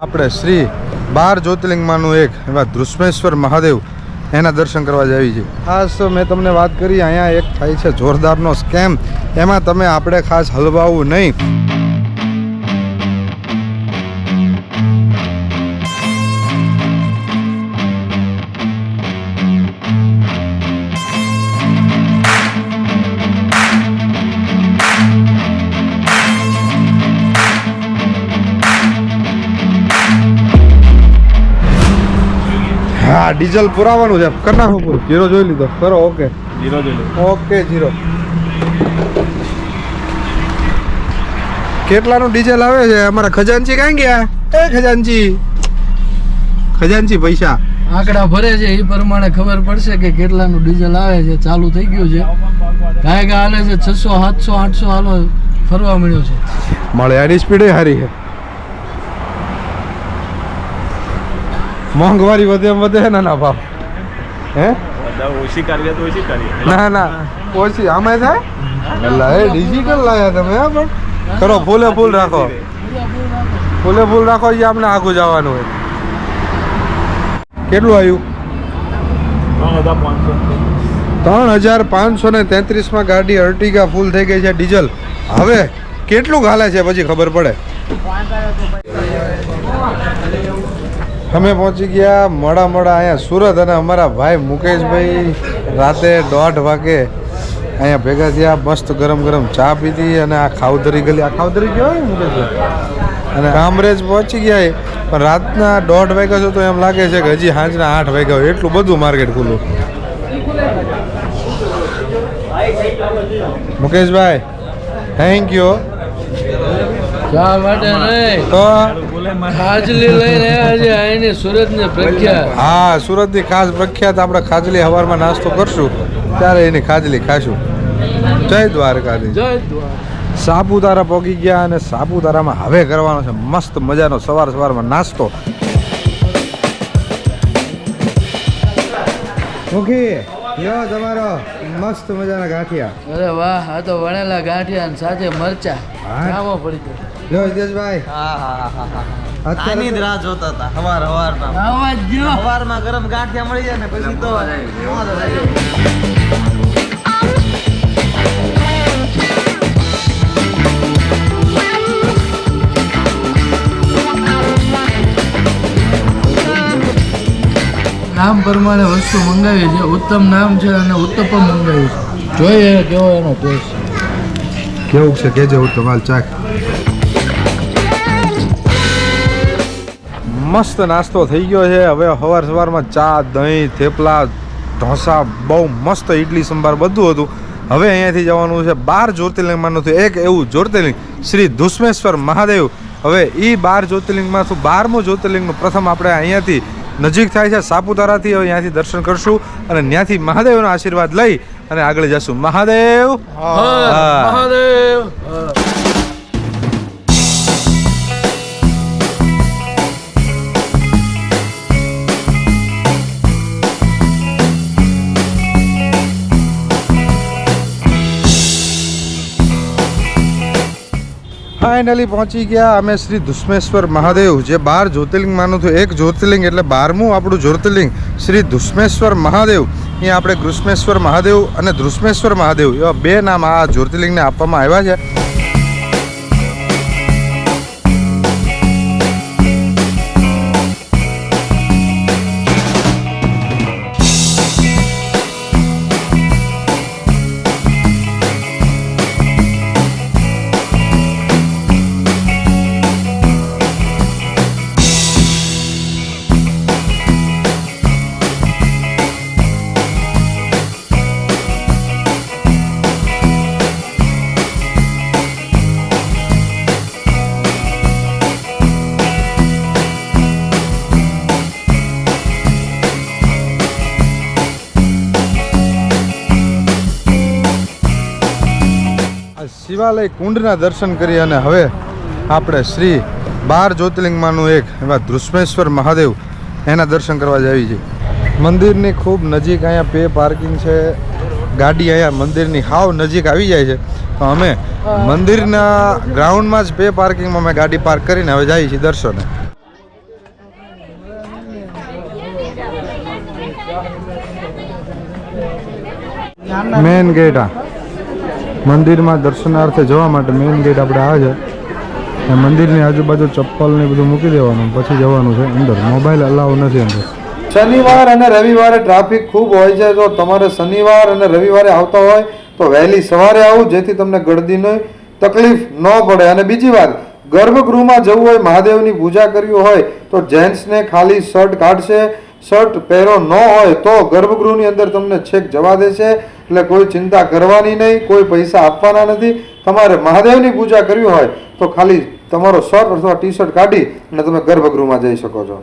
આપણે શ્રી બાર જ્યોતિર્લિંગમાંનું એક એવા ધ્રુષ્મેશ્વર મહાદેવ એના દર્શન કરવા જાવી છે ખાસ મેં તમને વાત કરી, અહીંયા એક થાય છે જોરદારનો સ્કેમ. એમાં તમે આપણે ખાસ હલવાવું નહીં. હા ડીઝલ પુરાવાનું છે. કરી નાખો પૂરું. જીરો જોઈ લીધો. કરો okay. Zero zero okay zero. કેટલાનું diesel આવે છે? અમારા ખજાનચી ક્યાં ગયા? એ ખજાનચી. ખજાનચી પૈસા. આંકડા ભરે છે. એ પ્રમાણે ખબર પડશે કે કેટલાનું ડીઝલ આવે છે. ચાલુ થઈ ગયું છે. ગાય ગા હાલે છે. છસો સાતસો આઠસો હાલો ફરવા મળ્યો છે. મળે આની સ્પીડ સારી છે. મોંઘવારી વધે એમ વધે ને ના ભાવ હે? ઓછી કરીએ તો ઓછી કરીએ ના ના. ઓછી. આમાં થાય? એટલે એ ડિજિટલ લાયા તમે હા પણ. કરો ફૂલે ફૂલ રાખો. ફૂલે ફૂલ રાખો એ આપણે આગું જવાનું હોય. કેટલું આવ્યું? ત્રણ હજાર પાંચસો. ને તેત્રીસમાં ગાડી અર્ટિગા ફૂલ થઈ ગઈ છે ડીઝલ. હવે કેટલું હાલે છે પછી ખબર પડે. અમે પહોંચી ગયા મોડા મોડા અહીંયા સુરત અને અમારા ભાઈ મુકેશભાઈ રાતે દોઢ વાગે અહીંયા ભેગા થયા, મસ્ત ગરમ ગરમ ચા પીધી અને આ ખાવધરી ગલી આ ખાવધરી કહેવાય મુકેશભાઈ? અને કામરેજ પહોંચી ગયા. પણ રાતના દોઢ વાગ્યા છે તો એમ લાગે છે કે હજી સાંજના આઠ વાગ્યા હોય. એટલું બધું માર્કેટ ખુલ્લું. મુકેશભાઈ થેન્ક યુ શા માટે નહીં. તો હાજલી લઈને આવ્યા અહીંની સુરતની પ્રખ્યાત. હા સુરતની ખાસ પ્રખ્યાત આપણે ખાજલી હવારમાં નાસ્તો કરશું. ત્યારે એની ખાજલી ખાશું. જય દ્વારકાધીશ. જય દ્વારકા. સાપુતારા પહોંચી ગયા અને સાપુતારામાં હવે કરવાનો છે મસ્ત મજાનો સવાર સવારમાં નાસ્તો. મુખી લ્યો તમારો મસ્ત મજાના ગાંઠિયા. અરે વાહ આ તો વણેલા ગાંઠિયા અને સાથે મરચા. પડી ગયો. લ્યો હિતેશભાઈ. આની જ રાહ જોતા હતા. હવાર હવારમાં આવા જો. હવારમાં ગરમ ગાંઠિયા મળી જાય ને પછી તો નામ પ્રમાણે વસ્તુ મંગાવી છે ઉત્તમ નામ છે અને ઉત્તપમ મંગાવ્યું છે જોઈએ કેવો એનો ટેસ્ટ કેવું છે? કેજે ઉત્તમ. હાલ ચાક મસ્ત નાસ્તો થઈ ગયો છે. હવે સવાર સવારમાં ચા દહીં થેપલા ઢોસા બહુ મસ્ત ઇડલી સંભાર બધું હતું. હવે અહીંયાથી જવાનું છે બાર જ્યોતિર્લિંગમાંનું હતું એક એવું જ્યોતિર્લિંગ શ્રી ધુસ્મેશ્વર મહાદેવ. હવે એ બાર જ્યોતિર્લિંગમાંથી બારમું જ્યોતિર્લિંગનું પ્રથમ આપણે અહીંયાથી નજીક થાય છે સાપુતારાથી હવે અહીંયાથી દર્શન કરશું અને ત્યાંથી મહાદેવનો આશીર્વાદ લઈ અને આગળ જશું. મહાદેવ. મહાદેવ! ફાઇનલી પહોંચી ગયા અમે શ્રી ધુસ્મેશ્વર મહાદેવ, જે બાર જ્યોતિર્લિંગમાંનું હતું એક જ્યોતિર્લિંગ એટલે બારમું આપણું જ્યોતિર્લિંગ. શ્રી ધુસ્મેશ્વર મહાદેવ. અહીંયા આપણે કૃષ્મેશ્વર મહાદેવ અને ધ્રુસ્મેશ્વર મહાદેવ એવા બે નામ આ જ્યોતિર્લિંગને આપવામાં આવ્યા છે. શિવાલય કુંડના દર્શન કરી અને હવે આપણે શ્રી બાર જ્યોતિર્લિંગમાંનું એક એવા ધ્રુષ્મેશ્વર મહાદેવ એના દર્શન કરવા જઈએ છીએ. મંદિરની ખૂબ નજીક અહીંયા પે પાર્કિંગ છે. ગાડી અહીંયા મંદિરની હાવ નજીક આવી જાય છે. તો અમે મંદિરના ગ્રાઉન્ડમાં જ પે પાર્કિંગમાં અમે ગાડી પાર્ક કરીને હવે જઈએ છીએ દર્શને. મેન ગેટ આ. મંદિરમાં દર્શનાર્થે જવા માટે મેઇન ગેટ આપણે આ છે. મંદિરની આજુબાજુ ચપ્પલ ને બધું મૂકી દેવાનું. પછી જવાનું છે અંદર. મોબાઈલ અલાવ નથી અંદર. શનિવાર અને રવિવારે ટ્રાફિક ખૂબ હોય છે. જો તમારે શનિવાર અને રવિવારે આવતા હોય, તો વહેલી સવારે આવું, જેથી તમને ગળદીની તકલીફ ન પડે. અને બીજી વાત, ગર્ભગૃહમાં જવું હોય, મહાદેવની પૂજા કરવી હોય, તો જેન્ટ્સને ખાલી શર્ટ કાઢશે શર્ટ પહેરો ન હોય તો ગર્ભગૃહની અંદર તમને છેક જવા દેશે. એટલે કોઈ ચિંતા કરવાની નહીં, કોઈ પૈસા આપવાના નથી. તમારે મહાદેવની પૂજા કરવી હોય તો ખાલી તમારો શર્ટ અથવા ટી શર્ટ કાઢી અને તમે ગર્ભગૃહમાં જઈ શકો છો.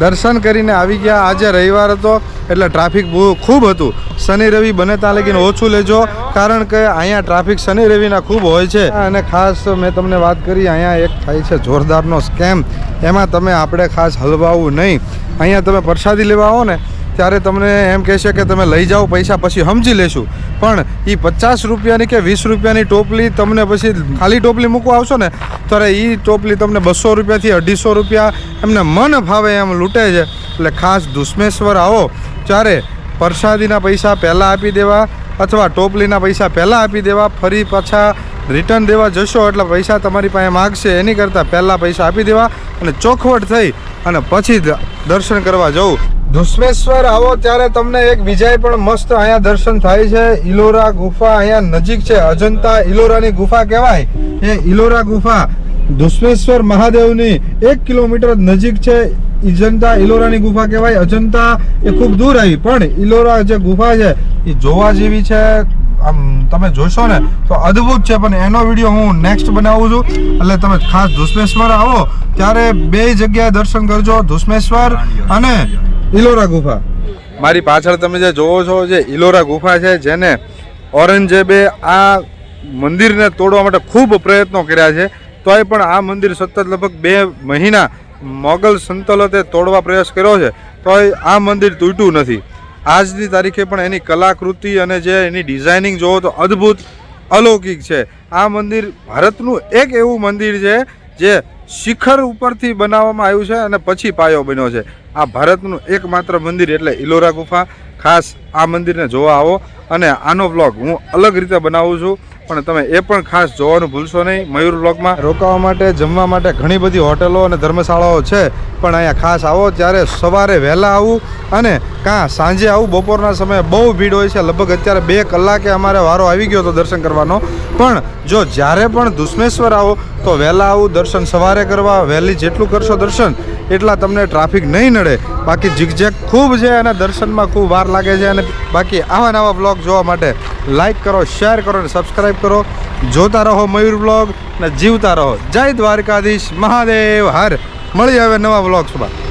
દર્શન કરીને આવી ગયા. આજે રવિવાર હતો એટલે ટ્રાફિક બહુ ખૂબ હતું. શનિ રવિ બને ત્યાં લગીને ઓછું લેજો, કારણ કે અહીંયા ટ્રાફિક શનિ રવિના ખૂબ હોય છે. અને ખાસ મેં તમને વાત કરી, અહીંયા એક થાય છે જોરદારનો સ્કેમ. એમાં તમે આપણે ખાસ હલવાવું નહીં. અહીંયા તમે પ્રસાદી લેવા આવો ને ત્યારે તમને એમ કહેશે કે તમે લઈ જાઓ, પૈસા પછી સમજી લેશું. પણ એ પચાસ રૂપિયાની કે વીસ રૂપિયાની ટોપલી તમને પછી ખાલી ટોપલી મૂકવા આવશો ને, ત્યારે એ ટોપલી તમને બસો રૂપિયાથી અઢીસો રૂપિયા એમને મન ભાવે એમ લૂંટે છે. એટલે ખાસ દુશ્મેશ્વર આવો. ત્યારે પ્રસાદીના પૈસા પહેલાં આપી દેવા અથવા ટોપલીના પૈસા પહેલાં આપી દેવા, ફરી પાછા રિટર્ન દેવા જશો એટલે પૈસા તમારી પાસે માગશે, એની કરતાં પહેલાં પૈસા આપી દેવા અને ચોખવટ થઈ અને પછી દર્શન કરવા જવું. દુશ્મેશ્વર આવો ત્યારે તમને એક વિજય પણ મસ્ત અહીંયા દર્શન થાય છે. ઇલોરા ગુફા અહીંયા નજીક છે. અજંતા ઇલોરાની ગુફા કહેવાય. એ ઇલોરા ગુફા દુશ્મેશ્વર મહાદેવની એક કિલોમીટર નજીક છે. ઇજંતા ઇલોરાની ગુફા કહેવાય. અજંતા એ ખૂબ દૂર આવી, પણ ઇલોરા જે ગુફા છે એ જોવા જેવી છે. આમ તમે જોશો ને તો અદ્ભુત છે, પણ એનો વીડિયો હું નેક્સ્ટ બનાવું છું. એટલે તમે ખાસ દુશ્મેશ્વર આવો. ત્યારે બે જગ્યાએ દર્શન કરજો. દુશ્મેશ્વર અને ઇલોરા ગુફા. મારી પાછળ તમે જે જોવો છો જે ઇલોરા ગુફા છે, જેને ઔરંગઝેબે આ મંદિરને તોડવા માટે ખૂબ પ્રયત્નો કર્યા છે, તોય પણ આ મંદિર સતત લગભગ બે મહિના મોગલ સંતલતે તોડવા પ્રયાસ કર્યો છે, તોય આ મંદિર તૂટ્યું નથી. આજની તારીખે પણ એની કલાકૃતિ અને જે એની ડિઝાઇનિંગ જોવો તો અદ્ભુત અલૌકિક છે. આ મંદિર ભારતનું એક એવું મંદિર છે, જે શિખર ઉપરથી બનાવવામાં આવ્યું છે અને પછી પાયો બન્યો છે. આ ભારતનું એકમાત્ર મંદિર એટલે ઇલોરા ગુફા. ખાસ આ મંદિરને જોવા આવો. અને આનો વ્લોગ હું અલગ રીતે બનાવું છું. પણ તમે એ પણ ખાસ જોવાનું ભૂલશો નહીં. મયુર બ્લોકમાં રોકાવા માટે, જમવા માટે ઘણી બધી હોટલો અને ધર્મશાળાઓ છે. પણ અહીંયા ખાસ આવો, ત્યારે સવારે વહેલા આવું અને કાં સાંજે આવું. બપોરના સમયે બહુ ભીડ હોય છે. લગભગ અત્યારે બે કલાકે અમારે વારો આવી ગયો હતો દર્શન કરવાનો. પણ જો જ્યારે પણ દુશ્મેશ્વર આવો, તો વહેલા આવું, દર્શન સવારે કરવા, વહેલી જેટલું કરશો દર્શન, એટલા તમને ટ્રાફિક નહીં નડે. બાકી ઝીકઝેક ખૂબ છે અને દર્શનમાં ખૂબ વાર લાગે છે. અને બાકી આવા નવા બ્લોગ જોવા માટે લાઇક કરો, શેર કરો અને સબસ્ક્રાઈબ કરો, જોતા રહો મયુર બ્લોગ અને જીવતા રહો. જય દ્વારકાધીશ, મહાદેવ, હર. મળી આવે નવા બ્લોગ્સમાં